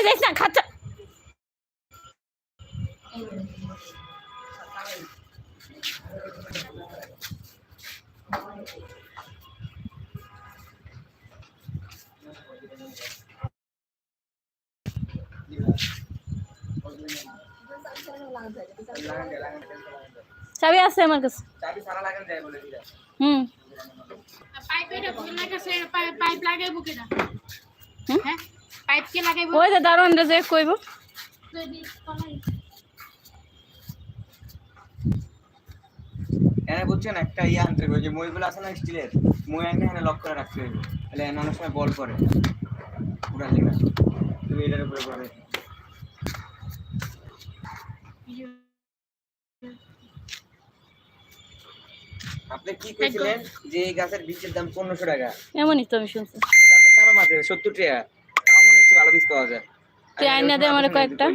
খাই যাইস না খাচ্ছা চাবি আছে আমার কাছে। চাবি সারা লাগান যায় বলে দিলা হুম। পাইপ এটা ভুলে গেছে পাইপ পাইপ লাগাইবো কিনা? হ্যাঁ? পাইপ কে লাগাইবো ওই দারোয়ান যে কইব। এখানে বুঝছেন একটা ইয়ে আনতে হবে যে মইগুলো আছে না স্টিলের মই এনে লক করে রাখতে হবে। তাহলে এনে অনেক সময় বল করে। পুরা লেখা তুমি এটার উপরে করে আপনি কি কইছিলেন যে এই গাছের বীজের দাম পনেরোশো টাকা? এমনই তো আমি শুনছি। আপনি চারো মাত্র সত্তর টাকা। তাও ভালো বীজ পাওয়া যায়। তুই আইনা দে আমারে কয়েকটা।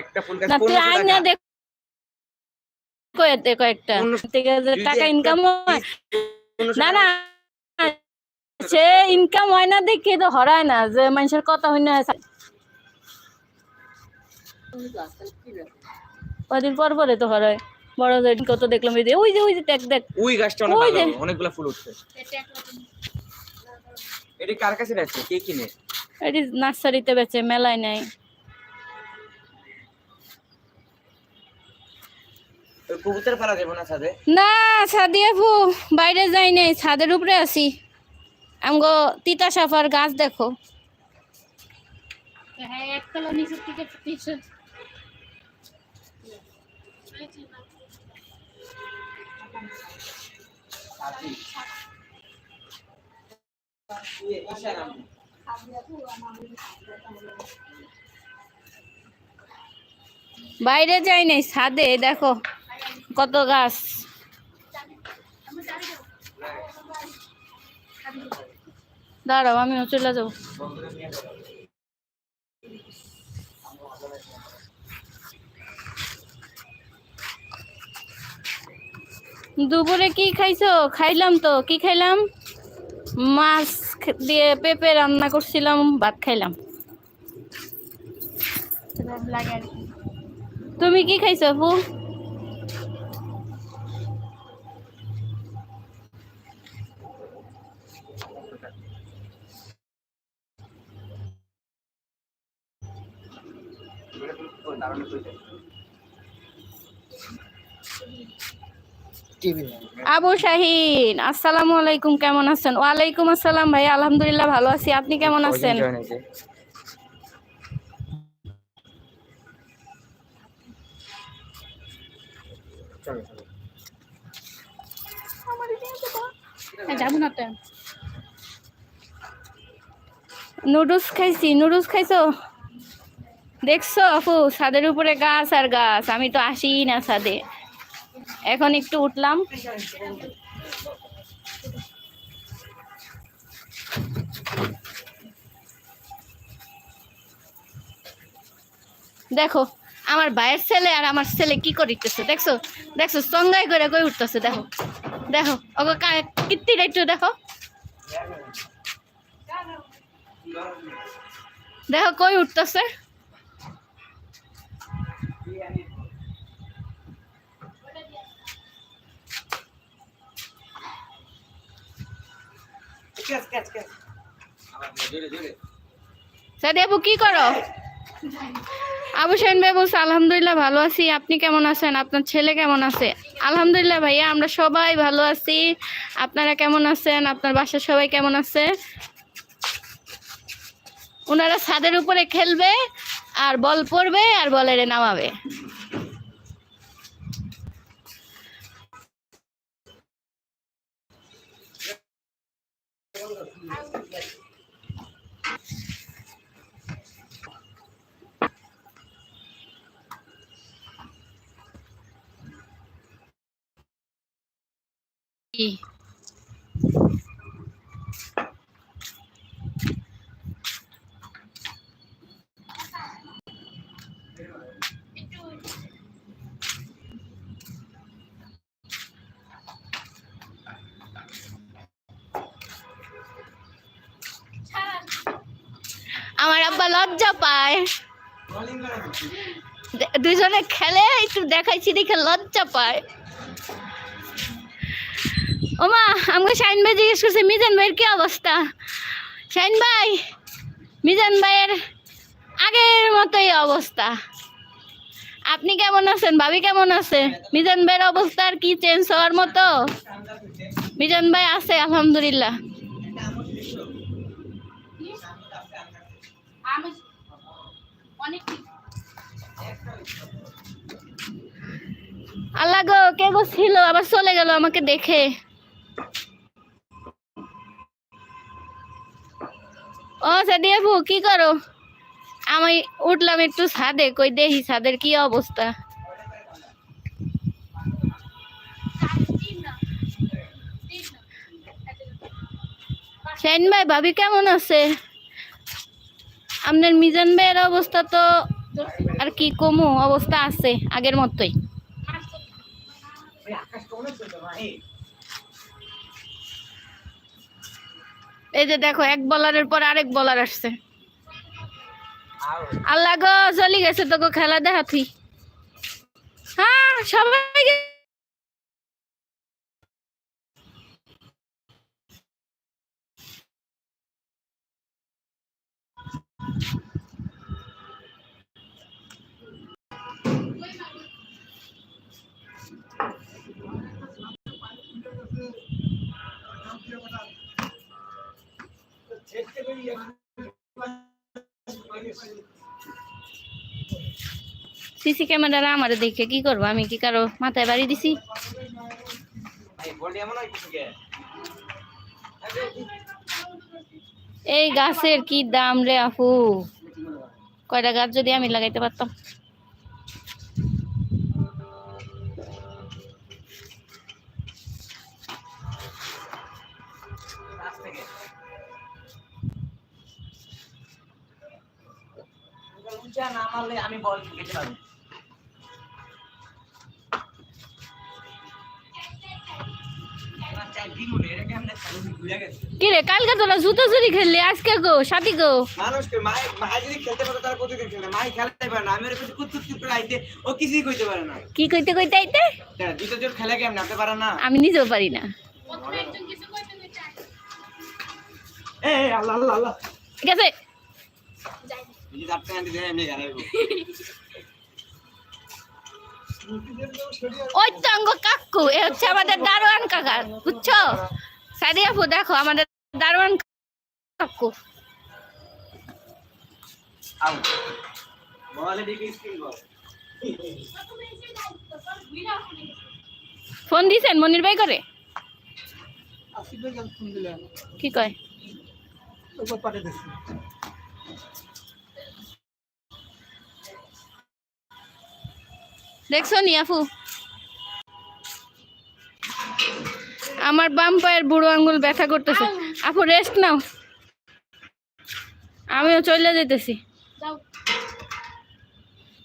একটা ফুল গাছ তুই আইনা দেখ কয়েতে কয়েকটা। থেকে টাকা ইনকাম হয়। না না সে ইনকাম হয় না দেখে তো হরায় না যে মানুষের কথা হয়। না কদিন পর পরে তো হরায়। বড় কত দেখলাম এই ওই যে ওই যে দেখ দেখ। ওই গাছটা অনেক যে। ফুল উঠছে। এটি কার কাছে যাচ্ছে কে কিনে? এটি নার্সারিতে বেচে মেলায় নেই কবুতর পালা যাব না ছাদে? না ছাদে আপু বাইরে যাই নাই ছাদের উপরে আছি। আমগো তিতা সাফার গাছ দেখো। হ্যাঁ একতলা নিচের থেকে নিচে বাইরে যাই নাই, ছাদে, দেখো কত গাছ। দাঁড়াও, আমিও চলে যাব। দুপুরে কি খাইছো? খাইলাম তো, কি খাইলাম? মাছ। দিয়ে পেঁপে রান্না করছিলাম ভাত খাইলাম। তুমি কি খাইছো আপু? আবু শাহিন আসসালামু আলাইকুম কেমন আছেন? ওয়ালাইকুম আসসালাম ভাই আলহামদুলিল্লাহ ভালো আছি। আপনি কেমন আছেন? হ্যাঁ, নুডলস খাইছি নুডলস খাইছো? দেখছ আপু ছাদের উপরে গাছ আর গাছ আমি তো আসি না ছাদে। এখন একটু উঠলাম। দেখো, আমার ভাইয়ের ছেলে আর আমার ছেলে কি করিতেছে, দেখছ? দেখছ সঙ্গাই করে কই উঠতেছে, দেখো। দেখো ওকে কীর্তিটা একটু দেখো। দেখো, কই উঠতেছে? সাদি আপু কি করো? আবু ভাই বলছে আলহামদুলিল্লাহ ভালো আছি। আপনি কেমন আছেন? আপনার ছেলে কেমন আছে? আলহামদুলিল্লাহ ভাইয়া, আমরা সবাই ভালো আছি। আপনারা কেমন আছেন? আপনার বাসার সবাই কেমন আছে? ওনারা ছাদের উপরে খেলবে, আর বল পড়বে, আর বলের নামাবে। কি? আমার আব্বা লজ্জা পায় বলিং করে দিচ্ছি। দে- দুইজনে খেলে, একটু দেখাইছি দেখে লজ্জা পায় ওমা, আমাকে শাইন ভাই জিজ্ঞেস করছে, মিজান ভাইয়ের কি অবস্থা? শাইন ভাই, মিজান ভাইয়ের আগের মতোই অবস্থা। আপনি কেমন আছেন? ভাবি কেমন আছে? মিজান ভাইয়ের অবস্থা আর কি চেঞ্জ হওয়ার মতো? মিজান ভাই আছে, আলহামদুলিল্লাহ। আল্লাহ গো, কে গো ছিল? আবার চলে গেল আমাকে দেখে। ও সাদিয়াবু কি করো? আমি উঠলাম একটু ছাদে, কই দেখি ছাদের কি অবস্থা। শাইন ভাই, ভাবি কেমন আছে? আপনার মিজান ভাইয়ের অবস্থা তো আর কি কমু, অবস্থা আছে আগের মতোই। এই যে দেখো, এক বলারের পর আরেক বলার আসছে। আল্লাহ গো, চলি গেছে তোকে খেলা দেখা তুই হ্যাঁ সবাই সিসি ক্যামেরা আমার দেখে কি করব? আমি কি কারও মাথায় বাড়ি দিছি? এই গাছের কি দাম রে আপু? কয়টা গাছ যদি আমি লাগাইতে পারতাম? বল পারব কি রে কালকে তোরা জুতো চুরি খেললি আজকে গো সাথী গো। মানুষকে মাই মাই যদি খেলতে পারে তারা প্রতিদিন খেলে মাই খেলতে পারে না আমি ওর কাছে কুত কুত করে আইতে ও কিছুই কইতে পারে না। কি কইতে কইতে আইতে? দেখ, জোর খেলে কেমন? আপনি পারে না। আমি নিজেও পারি না। প্রথমে একজন কিছু করতে চায় এ এ, আল্লাহ আল্লাহ আল্লাহ। ঠিক আছে। ওই তো কাকু, এ হচ্ছে আমাদের দারোয়ান কাকা, বুঝছ? আপু, দেখো, আমাদের দারোয়ান কাকু। ফোন দিছেন মনির ভাই করে? কি কয়? দেখছ নি আপু? আমার বাম পায়ের বুড়ো আঙ্গুল ব্যথা করতেছে। আপু রেস্ট নাও। আমিও চলে যেতেছি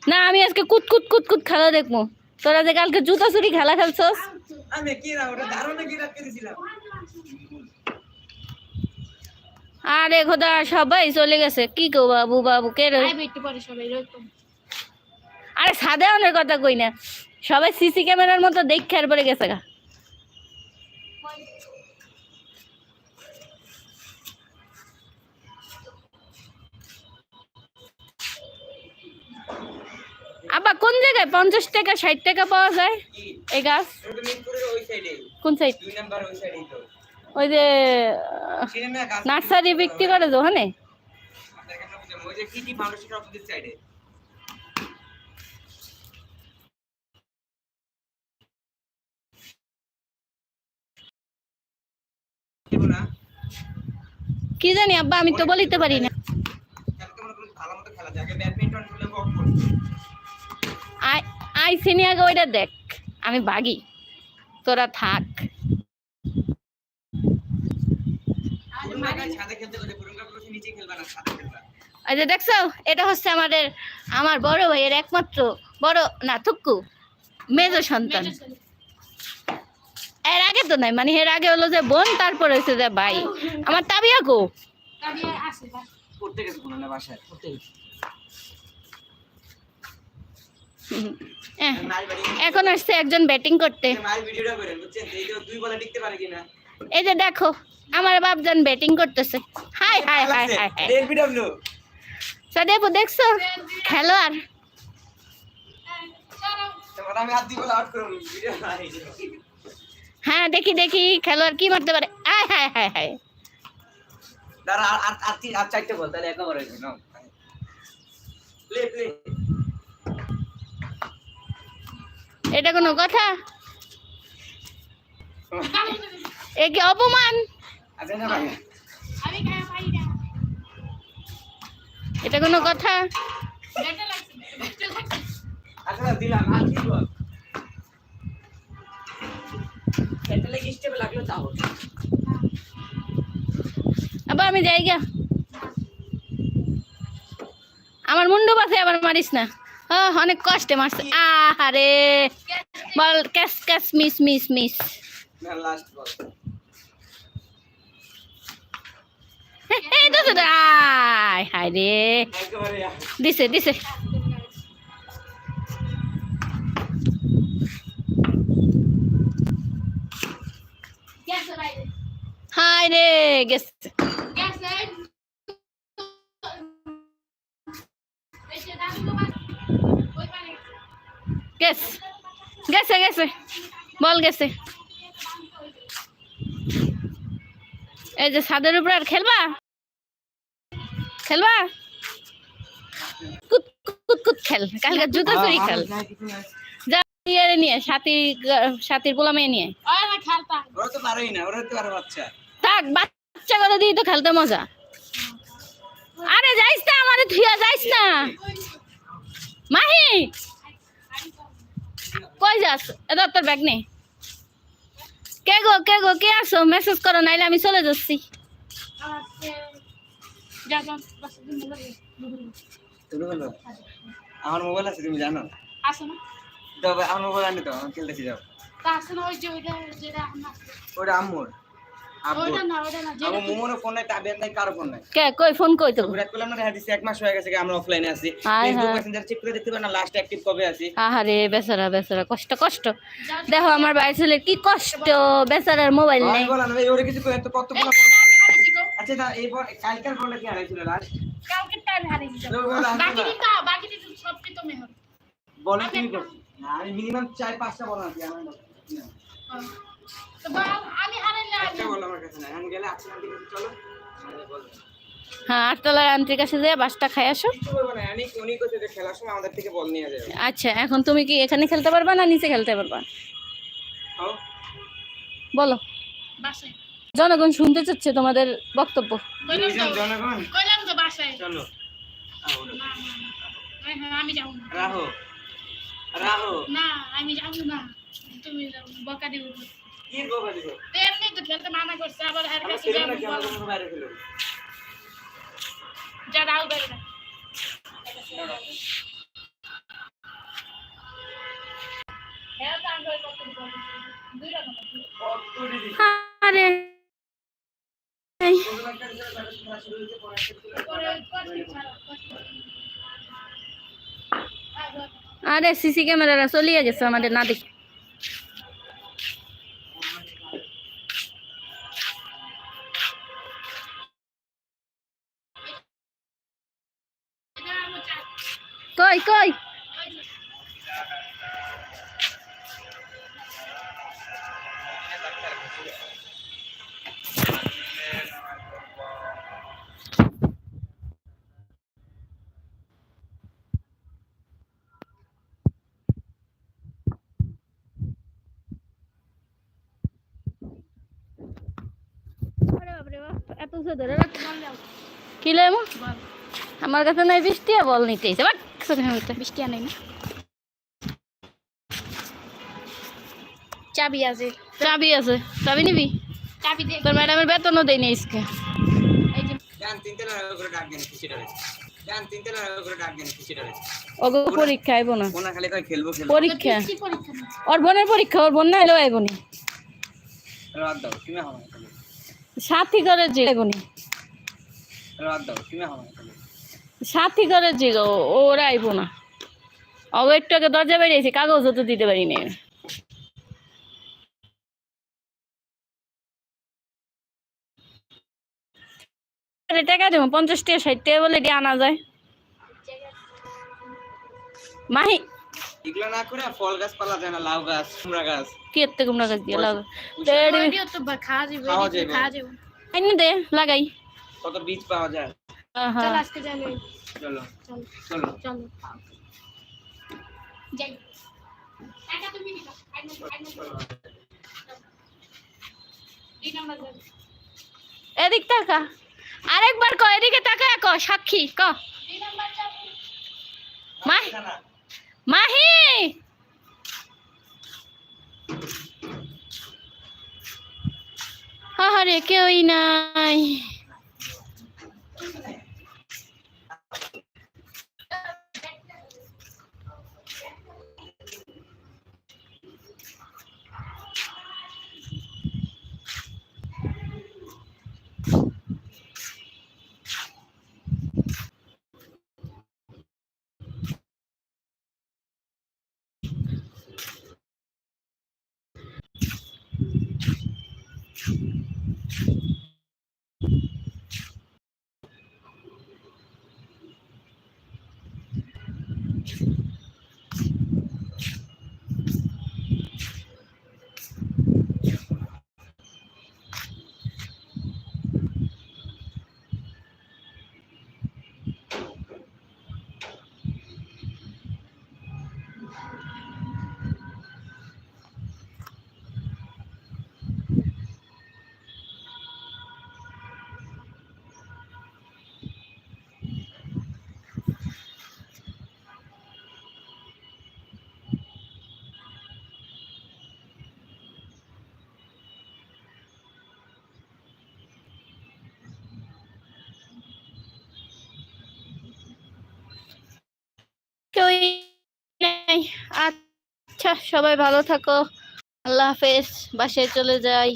না আমি আজকে কুত কুত কুত কুত খেলা দেখব। তোরা যে কালকে জুতা চুরি খেলা খেলছস? আরে খোদা সবাই চলে গেছে। কি গো বাবু বাবু কে রে? আরে সাদা অনেক কথা কই না। সবাই সিসি ক্যামেরার মতো দেখে আর পরে গেছে গা। আবার কোন জায়গায়? পঞ্চাশ টাকা, ষাট টাকা পাওয়া যায় এই গাছ? কোন সাইড ওই যে নার্সারি বিক্রি করে তো ওখানে কি জানি আব্বা আমি তো বলিতে পারি না। আই আই সিনি আগে ওইটা দেখ। আমি বাগি। তোরা থাক। যে দেখছ এটা হচ্ছে আমাদের আমার বড় ভাইয়ের একমাত্র বড় না থুকু মেজ সন্তান। এর আগে তো নাই মানে এর আগে হলো যে বোন তারপর হয়েছে যে ভাই। আমার তাবিয়া বাড়ি এখন আসছে একজন ব্যাটিং করতে। মায়ের ভিডিওটা করেন বুঝছেন? এই যে দুই বলে টিকতে পারে কিনা? এই যে দেখো আমার বাপজান ব্যাটিং করতেছে। হাই হাই হাই হাই হাই। সাদেবু দেখছ? খেলোয়াড়। তোমার আমি হাত দিব আউট করুন ভিডিও নাই। হ্যাঁ দেখি দেখি খেলোয়াড় কি মারতে পারে। হাই হাই হাই হাই দাঁড়া আর আর আর চারটে বল তাহলে একবার হয়েছে নাও। Play play. এটা কোনো কথা? এ কি অপমান? এটা কোনো কথা? দিলাম লেগে স্টেপে লাগল তাও। আবার আমি যাই গা আমার মুন্ডু পাশে আবার মারিস না। অনেক কষ্টে মারছে। আহারে। Ball catch catch miss miss miss. হায় দিছে দিছে। হায় রে গেছে গেছে গেছে গেছে বল গেছে এই যে ছাদের উপর আর খেলবা? খেলবা? কুত কুত কুত খেল। কালকে জুতো চুরি খেল। যা ইয়ে নিয়ে সাথী সাথীর পোলা মেয়ে নিয়ে। ওরা তো পারেই না ওরা তো পারে বাচ্চা। থাক বাচ্চা কথা দিয়ে তো খেলতে মজা। আরে যাইস না আমারে থুয়া যাইস না। মাহি! কই যাস? এটা তোর ব্যাগ নেই কে গো কে গো কে আসো মেসেজ করো নাইলে আমি চলে যাচ্ছি। আমার মোবাইল আছে তুমি জানো? আসে না। আমার মোবাইল আনি তো খেলতেছি যাও। তা আসে না ওই যে ওইটা আমার আম্মুর। কে কই ফোন কই তো বিরাট করলাম না দেখা দিচ্ছি এক মাস হয়ে গেছে আমরা অফলাইনে আছি। ফেসবুক মেসেঞ্জার চেক করে দেখতে পারেন না লাস্ট অ্যাক্টিভ কবে আছি। আহারে বেচারা বেচারা কষ্ট কষ্ট। দেখো আমার বাড়ি ছেলে কি কষ্ট বেচারার মোবাইল নেই। ওরে কিছু কত বড় গো। আচ্ছা কি হারাইছিল লাস্ট কালকে টাইম হারিয়েছি তো বাকি দিন তো বাকি দিন সব কি তুমি বলে তুমি না, আমি মিনিমাম চার পাঁচটা বলা আছি আমার না। তো হ্যাঁ আটতলার আন্ত্রিক কাছে যেয়ে বাসটা খাই আসো। কিছু বলব না উনি উনি কোথায় যে খেলার সময় আমাদের থেকে বল নিয়ে যাবে। আচ্ছা এখন তুমি কি এখানে খেলতে পারবা না নিচে খেলতে পারবা? বলো। জনগণ শুনতে চাচ্ছে তোমাদের বক্তব্য। কইলাম দুইজন তো জনগণ? কইলাম তো বাসায়। চলো। আও, না না না। হ্যাঁ, হ্যাঁ, আমি যাব না। রাহো রাহো না আমি যাব না। তুমি বকা দিব। কি দিব? তো এমনি তো খেলতে মানা করছে আবার হার আমরা কাছে খেলবো না যাবো কি আমরা কোনো বাইরে খেলবো যা রাও বাইরে যা। হ্যাঁ, তো আমি ওই কথা বলছি। দুই রকম আছে। কত দিদি আরে এই, পরে কষ্ট ছাড়া, কষ্ট। আর বল। আরে সিসি ক্যামেরারা চলিয়ে গেছে আমাদের না দেখি কই কই এত ধরে রাখ। কি লেমো আমার কাছে নাই বৃষ্টি আর বল নিতে এসে বৃষ্টি আনাই না। চাবি আছে। চাবি আছে। চাবি নিবি? চাবি দিয়ে তোর ম্যাডামের বেতনও দেয় না ওগো পরীক্ষা আইব না। কোনা খালি কয় খেলব খেলব। পরীক্ষা? কি পরীক্ষা নিচ্ছে? ওর বোনের পরীক্ষা ওর বোন না এলেও আইব সাথী করে যে আইব নি। রাত দাও তুমি হবে? খালি সাথী করে যে ওরা আইব না। অব একটু আগে দরজা বেরিয়েছি কাগজও তো দিতে পারিনি আরে টাকা দেবো পঞ্চাশ টাকা ষাট টাকা বলে দিয়ে আনা যায়। মাহি এগুলো না করে ফল গাছ পালা যায় না লাউ গাছ কুমড়া গাছ। কি এর কুমড়া গাছ দিয়ে লাগাই তো খাওয়া যাবে খাওয়া যাবে। খাওয়া যাবে। আইনে দে লাগাই। কত বীজ পাওয়া যায়। চল আজকে যাবে চলো চলো চলো। যাই। টাকা তুমি নিবা আইনা আইনা এই নাম্বার যাবে এদিক তাকা। আরেকবার ক এদিকে তাকা ক সাক্ষী ক। মাহি আরে কেউই নাই। ちなみに。আচ্ছা সবাই ভালো থাকো। আল্লাহ হাফেজ বাসায় চলে যাই।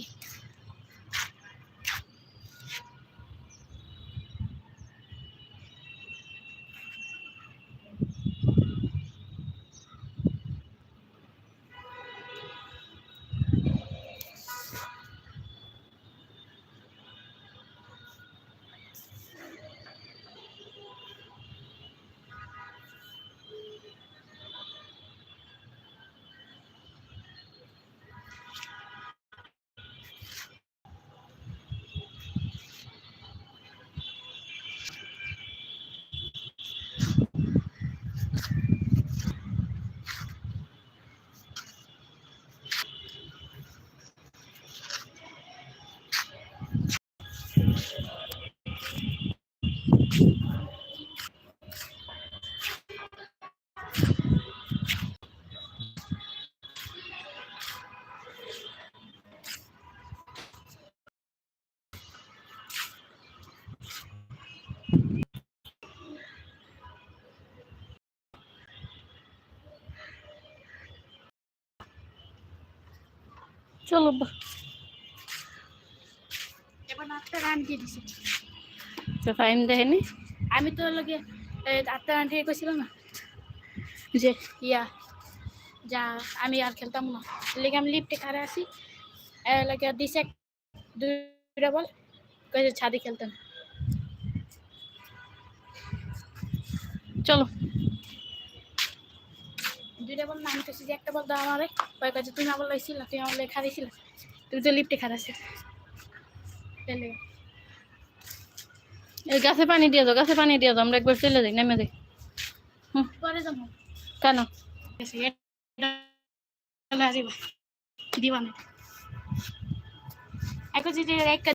চলো এবার আটটা রান দিয়ে দিছি। তো ফাইন দেখেনি? আমি তো আটটা রান দিয়ে কইছিলাম না? যে, ইয়া, যা, আমি আর খেলতাম না। লেগে আমি লিফটে খারে আসি লাগে দিছে দুইটা বল কইছে ছাদে খেলতাম চলো। দুইটা বল না, আমি কইছি যে একটা বল দাও আমারে। কয় কাছে তুমি আমার লইছিল, তুমি আমার লেখা দিছিল তুমি তো লিফটে খারে আসি এই গাছে পানি দিয়ে যাও গাছে পানি দিয়ে যাও আমরা একবার চলে যাই নেমে যাই। কেন? দিবা না।